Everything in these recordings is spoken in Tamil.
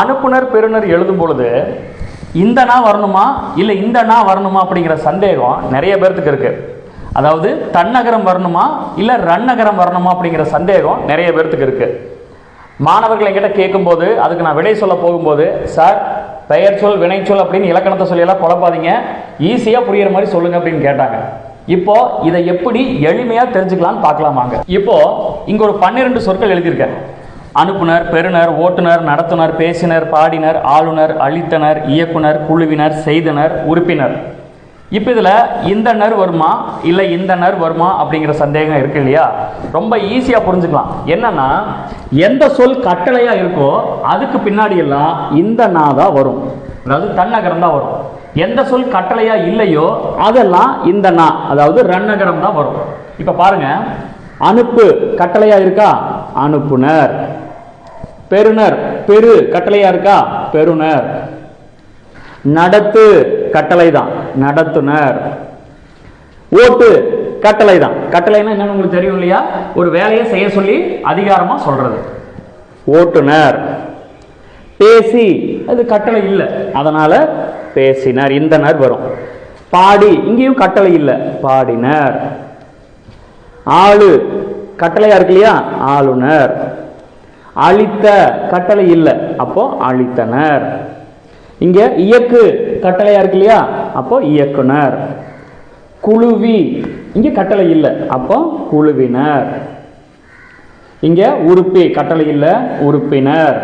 அனுப்புனர் பெறுநர் எழுதும் பொழுது இந்த நா வரணுமா? இல்லை இந்த நா வரணுமா அப்படிங்கிற சந்தேகம் நிறைய பேர்த்துக்கு இருக்கு. அதாவது தன்னகரம் வரணுமா? இல்லை ரன்னகரம் வரணுமா அப்படிங்கிற சந்தேகம் நிறைய பேர்த்துக்கு இருக்கு. மாணவர்கள் என்கிட்ட கேட்கும்போது அதுக்கு நான் விடை சொல்ல போகும்போது சார் பெயர் சொல் வினைச்சொல் அப்படின்னு இலக்கணத்தை சொல்லியெல்லாம் குழப்பாதீங்க. ஈஸியாக புரியுற மாதிரி சொல்லுங்க அப்படின்னு கேட்டாங்க. இப்போ இதை எப்படி எளிமையாக தெரிஞ்சுக்கலாம்னு பார்க்கலாமாங்க. இப்போ இங்கே ஒரு பன்னிரெண்டு சொற்கள் எழுதியிருக்கேன். அனுப்புனர் பெறுநர் ஓட்டுநர் நடத்துனர் பேசினர் பாடினர் ஆளுநர் அளித்தனர் இயக்குனர் குழுவினர் செய்தனர் உறுப்பினர். இப்போ இதில் இந்த நர் வருமா இல்லை இந்த நர் வருமா அப்படிங்கிற சந்தேகம் இருக்கு இல்லையா? ரொம்ப ஈஸியாக புரிஞ்சுக்கலாம். என்னன்னா எந்த சொல் கட்டளையாக இருக்கோ அதுக்கு பின்னாடி எல்லாம் இந்த நா தான் வரும். அதாவது தன்னகரம் தான் வரும். எந்த சொல் கட்டளையாக இல்லையோ அதெல்லாம் இந்த நா அதாவது ரன்னகரம் தான் வரும். இப்போ பாருங்க அனுப்பு கட்டளையாக இருக்கா? அனுப்புனர். பெருனர் பெரு கட்டளையா இருக்கா? பெருனர் நடத்து கட்டளை தான் நடத்துனர். ஓட்டு கட்டளை தான் கட்டளைன்னா என்னன்னு உங்களுக்கு தெரியும் இல்லையா? ஒரு வேலையை செய்ய சொல்லி அதிகாரமா சொல்றது. ஓட்டுனர். பேசி அது கட்டளை இல்லை. அதனால பேசினர். இந்த நர் வரும். பாடி இங்கேயும் கட்டளை இல்லை. பாடினர். ஆளு. கட்டளையா இருக்கு இல்லையா? ஆளுநர் அழித்த கட்டளை இல்லை. அப்போ அழித்தனர். இங்க இயக்கு கட்டளையா இருக்கு இல்லையா? அப்போ இயக்குனர். குழுவி. இங்க கட்டளை இல்லை. அப்போ குழுவினர். இங்க உறுப்பி. கட்டளை இல்லை உறுப்பினர்.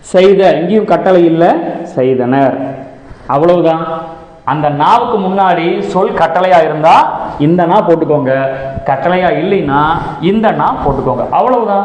செய்த இங்கேயும் கட்டளை இல்லை செய்தனர். அவ்வளவுதான். அந்த நாவுக்கு முன்னாடி சொல் கட்டளையா இருந்தா இந்த நா போட்டுக்கோங்க. கட்டளையா இல்லைன்னா இந்த நா போட்டுக்கோங்க. அவ்வளவுதான்.